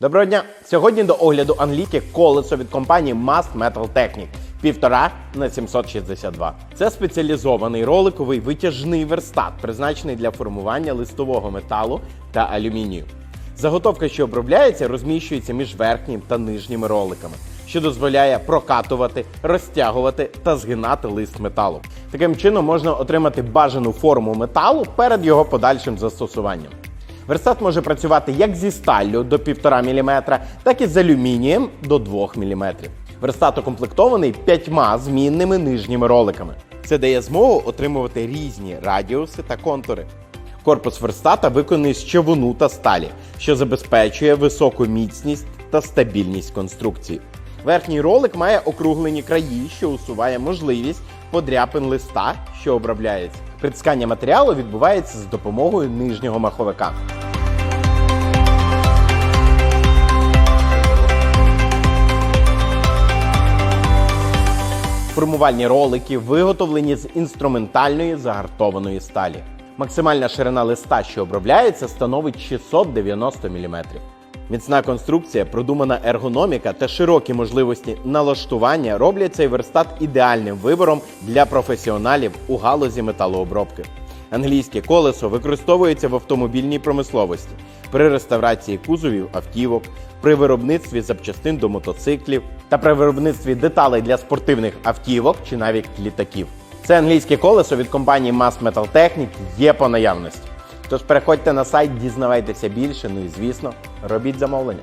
Доброго дня! Сьогодні до огляду англійське колесо від компанії Mast Metal Technic 1,5 на 762. Це спеціалізований роликовий витяжний верстат, призначений для формування листового металу та алюмінію. Заготовка, що обробляється, розміщується між верхнім та нижніми роликами, що дозволяє прокатувати, розтягувати та згинати лист металу. Таким чином можна отримати бажану форму металу перед його подальшим застосуванням. Верстат може працювати як зі сталлю до 1,5 мм, так і з алюмінієм до 2 мм. Верстат укомплектований п'ятьма змінними нижніми роликами. Це дає змогу отримувати різні радіуси та контури. Корпус верстата виконаний з човуну та сталі, що забезпечує високу міцність та стабільність конструкції. Верхній ролик має округлені краї, що усуває можливість подряпин листа, що обробляється. Притискання матеріалу відбувається з допомогою нижнього маховика. Формувальні ролики виготовлені з інструментальної загартованої сталі. Максимальна ширина листа, що обробляється, становить 690 мм. Міцна конструкція, продумана ергономіка та широкі можливості налаштування роблять цей верстат ідеальним вибором для професіоналів у галузі металообробки. Англійське колесо використовується в автомобільній промисловості при реставрації кузовів автівок, при виробництві запчастин до мотоциклів та при виробництві деталей для спортивних автівок чи навіть літаків. Це англійське колесо від компанії Mass Metal Technic є по наявності. Тож переходьте на сайт, дізнавайтеся більше. Ну і звісно, робіть замовлення.